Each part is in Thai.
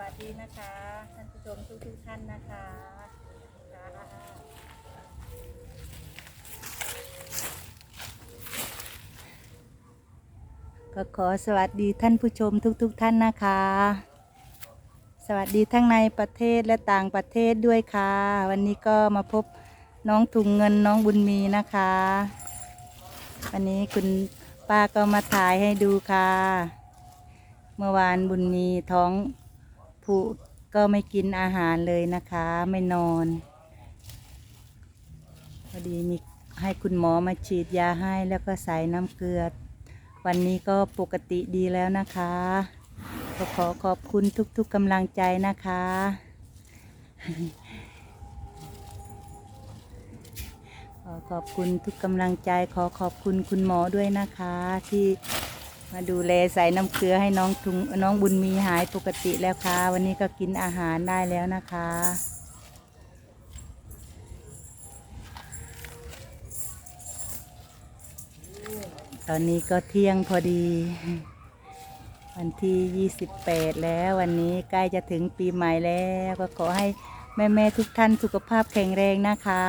วัสดีนะคะ ท่านผู้ชมทุกทุกท่านนะคะค่ะก็ขอสวัสดีท่านผู้ชมทุกๆทท่านนะคะ สวัสดีทั้งในประเทศและต่างประเทศด้วยค่ะ วันนี้ก็มาพบน้องถุงเงินน้องบุญมีนะคะ วันนี้คุณป้าก็มาถ่ายให้ดูค่ะ เมื่อวานบุญมีท้อง ผูกก็ไม่กินอาหารเลยนะคะ ไม่นอน พอดีมีให้คุณหมอมาฉีดยาให้แล้วก็ใส่น้ำเกลือ วันนี้ก็ปกติดีแล้วนะคะก็ขอขอบคุณทุกๆกำลังใจนะคะ ขอขอบคุณทุกกำลังใจ ขอขอบคุณคุณหมอด้วยนะคะที่ มาดูแลใส่น้ำเกลือให้น้องทุงน้องบุญมีหายปกติแล้วค่ะ วันนี้ก็กินอาหารได้แล้วนะคะ ตอนนี้ก็เที่ยงพอดี วันที่ 28 แล้ววันนี้ใกล้จะถึงปีใหม่แล้วก็ขอให้แม่ ๆ ทุกท่านสุขภาพแข็งแรงนะคะ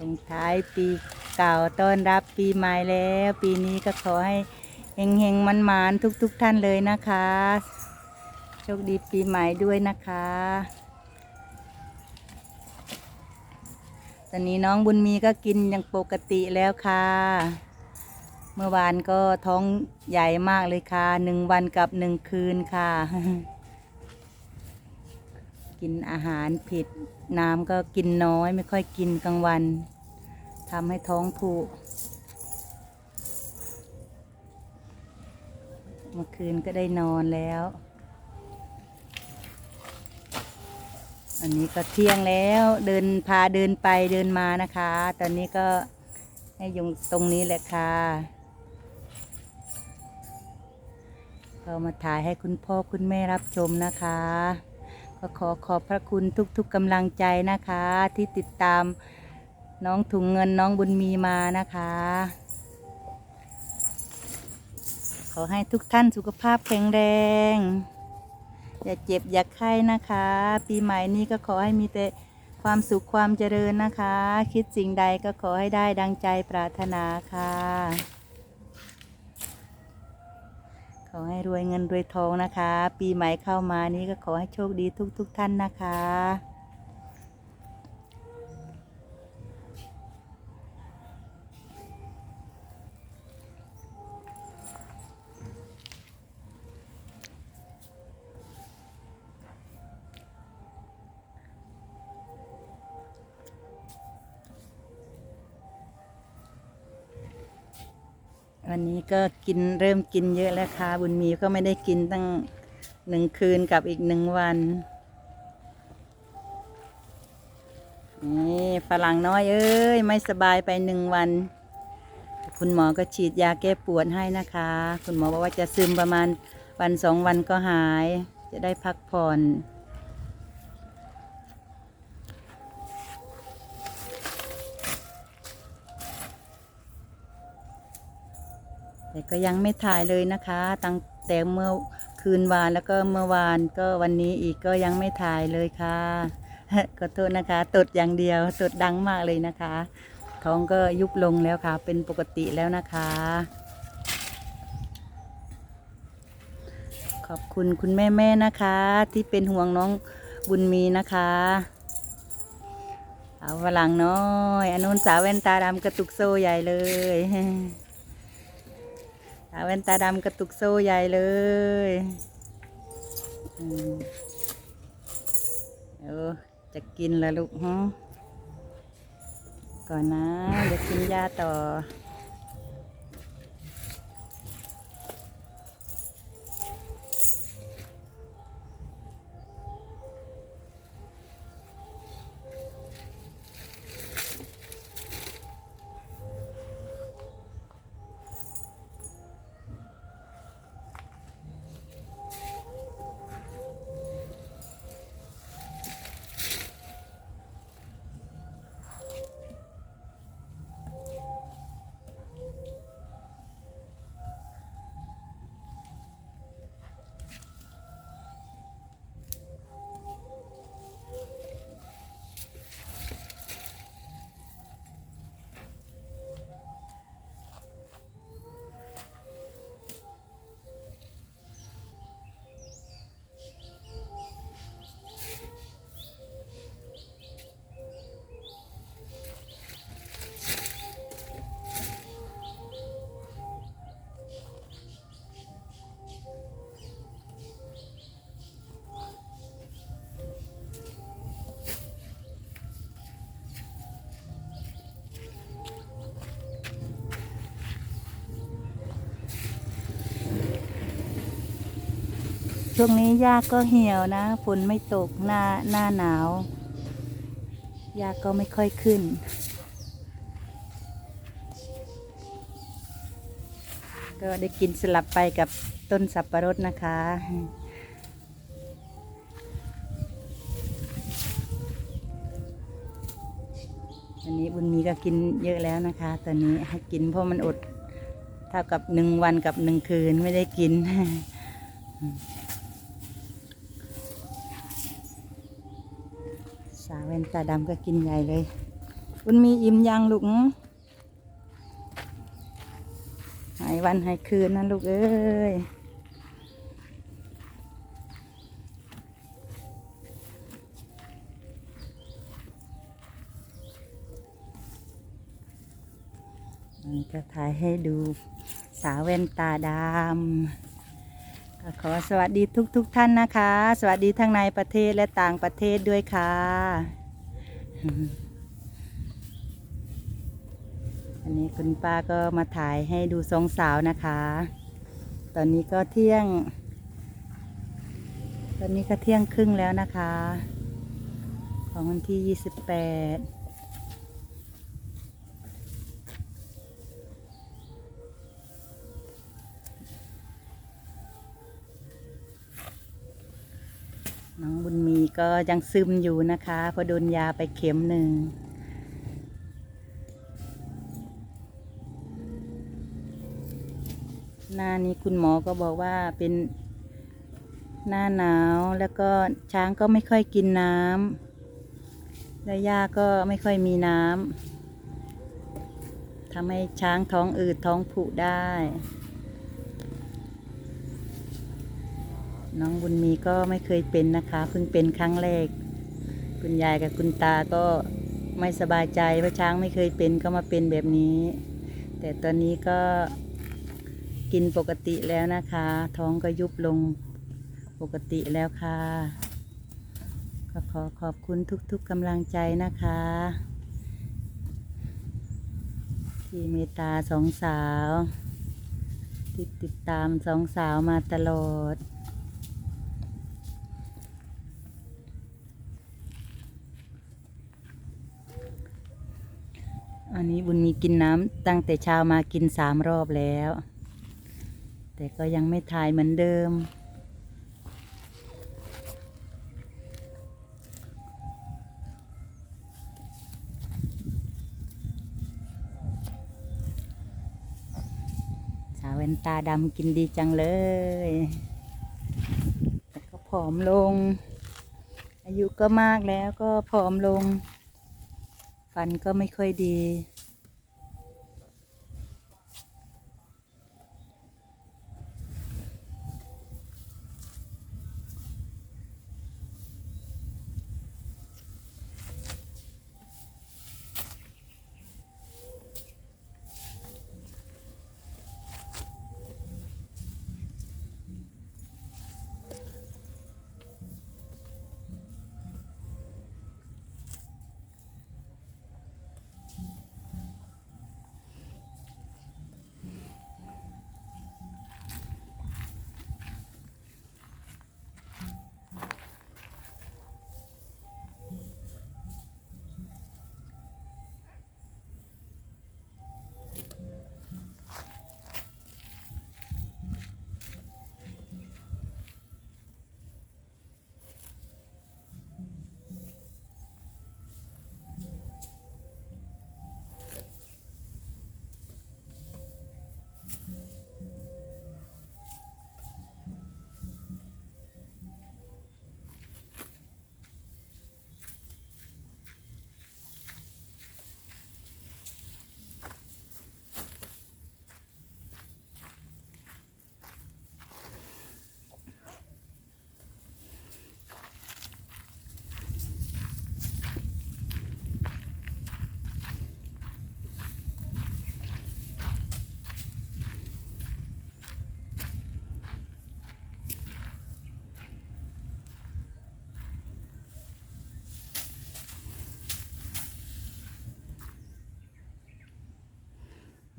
ส่งท้ายปีเก่าต้อนรับปีใหม่แล้ว ปีนี้ก็ขอให้เฮงเฮงมันมานทุกๆทท่านเลยนะคะ โชคดีปีใหม่ด้วยนะคะ ตอนนี้น้องบุญมีก็กินอย่างปกติแล้วค่ะ เมื่อวานก็ท้องใหญ่มากเลยค่ะหนึ่งวันกับหนึ่งคืนค่ะ กินอาหารผิด น้ำก็กินน้อยไม่ค่อยกินกลางวันทำให้ท้องผูกเมื่อคืนก็ได้นอนแล้ว อันนี้ก็เที่ยงแล้วเดินพาเดินไปเดินมานะคะ ตอนนี้ก็ให้ยู่ตรงนี้แหละค่ะก็มาถ่ายให้คุณพ่อคุณแม่รับชมนะคะ ก็ขอขอบพระคุณทุกๆกำลังใจนะคะ ที่ติดตามน้องถุงเงินน้องบุญมีมานะคะ ขอให้ทุกท่านสุขภาพแข็งแรง อย่าเจ็บอย่าไข้นะคะ ปีใหม่นี้ก็ขอให้มีแต่ความสุขความเจริญนะคะ คิดสิ่งใดก็ขอให้ได้ดังใจปรารถนาค่ะ ขอให้รวยเงินรวยทองนะคะ ปีใหม่เข้ามานี้ก็ขอให้โชคดีทุก ๆทท่านนะคะ วันนี้ก็กินเริ่มกินเยอะแล้วค่ะ บุญมีก็ไม่ได้กินตั้งหนึ่งคืนกับอีกหนึ่งวัน นี่ฝรั่งน้อยเอ้ย ไม่สบายไปหนึ่งวัน คุณหมอก็ฉีดยาแก้ปวดให้นะคะ คุณหมอบอกว่าจะซึมประมาณวันสองวันก็หาย จะได้พักผ่อน แต่ก็ยังไม่ถ่ายเลยนะคะ ตั้งแต่เมื่อคืนวานแล้วก็เมื่อวานก็วันนี้อีกก็ยังไม่ถ่ายเลยค่ะขอโทษนะคะตดอย่างเดียวตดดังมากเลยนะคะ ท้องก็ยุบลงแล้วค่ะ เป็นปกติแล้วนะคะ ขอบคุณคุณแม่แม่ๆนะคะ ที่เป็นห่วงน้องบุญมีนะคะ เอาฝรั่งน้อยอนุนสาวแว่นตาดำกระตุกโซ่ใหญ่เลย แว่นตาดำกระตุกโซ่ใหญ่เลยเออจะกินแล้วลูกฮะก่อนนะ เดี๋ยวกินยาต่อ ช่วงนี้หญ้าก็เหี่ยวนะฝนไม่ตกหน้าหน้าหนาวหญ้าก็ไม่ค่อยขึ้น ก็ได้กินสลับไปกับต้นสับปะรดนะคะอันนี้บุญมีก็กินเยอะแล้วนะคะ ตอนนี้ให้กินเพราะมันอดเท่ากับหนึ่งวันกับหนึ่งคืนไม่ได้กิน สาวแว่นตาดำก็กินใหญ่เลยบุญมีอิ่มยังลูกหายวันหายคืนนะลูกเอ้ยมันจะถ่ายให้ดูสาวแว่นตาดำ ขอสวัสดีทุกทุกท่านนะคะ สวัสดีทั้งในประเทศและต่างประเทศด้วยค่ะ อันนี้คุณป้าก็มาถ่ายให้ดูสองสาวนะคะ ตอนนี้ก็เที่ยง ตอนนี้ก็เที่ยงครึ่งแล้วนะคะ ของวันที่ยี่สิบแปด น้องบุญมีก็ยังซึมอยู่นะคะเพอโดนยาไปเข็มหนึ่งหน้านี้คุณหมอก็บอกว่าเป็นหน้าหนาวแล้วก็ช้างก็ไม่ค่อยกินน้ำและหญ้าก็ไม่ค่อยมีน้ำทำให้ช้างท้องอืดท้องผุได้ น้องบุญมีก็ไม่เคยเป็นนะคะ เพิ่งเป็นครั้งแรก คุณยายกับคุณตาก็ไม่สบายใจเพราะช้างไม่เคยเป็นก็มาเป็นแบบนี้ แต่ตอนนี้ก็กินปกติแล้วนะคะ ท้องก็ยุบลงปกติแล้วค่ะ ก็ขอขอบคุณทุกๆกำลังใจนะคะ ที่เมตตาสองสาว ที่ติดตามสองสาวมาตลอด อันนี้บุญมีกินน้ำตั้งแต่เช้ามากินสามรอบแล้ว แต่ก็ยังไม่ทายเหมือนเดิม สาวเวนตาดำกินดีจังเลย แต่ก็ผอมลง อายุก็มากแล้วก็ผอมลงฟันก็ไม่ค่อยดี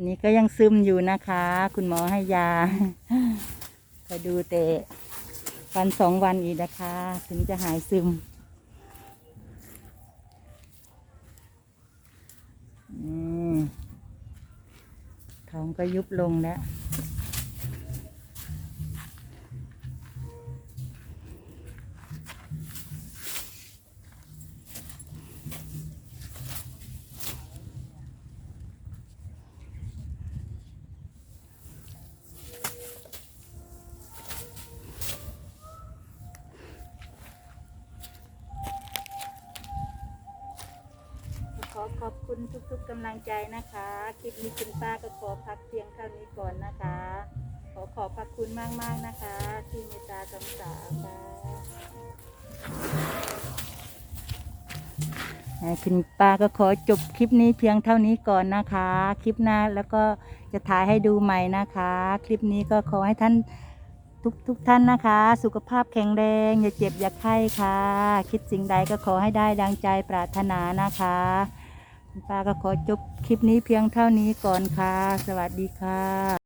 นี่ก็ยังซึมอยู่นะคะ คุณหมอให้ยา ก็ดูแต่วันสองวันอีกนะคะ ถึงจะหายซึมอืมท้องก็ยุบลงแล้ว คุณทุกๆกำลังใจนะคะ คลิปนี้คุณป้าก็ขอพักเพียงเท่านี้ก่อนนะคะ ขอขอบพระคุณมากๆนะคะ ที่เมตตากำษาค่ะคุณป้าก็ขอจบคลิปนี้เพียงเท่านี้ก่อนนะคะ คลิปหน้าแล้วก็จะถ่ายให้ดูใหม่นะคะ คลิปนี้ก็ขอให้ท่านทุกทุกท่านนะคะ สุขภาพแข็งแรง อย่าเจ็บอย่าไข้ค่ะ คิดสิ่งใดก็ขอให้ได้ดังใจปรารถนานะคะ ป้าก็ขอจบคลิปนี้เพียงเท่านี้ก่อนค่ะ สวัสดีค่ะ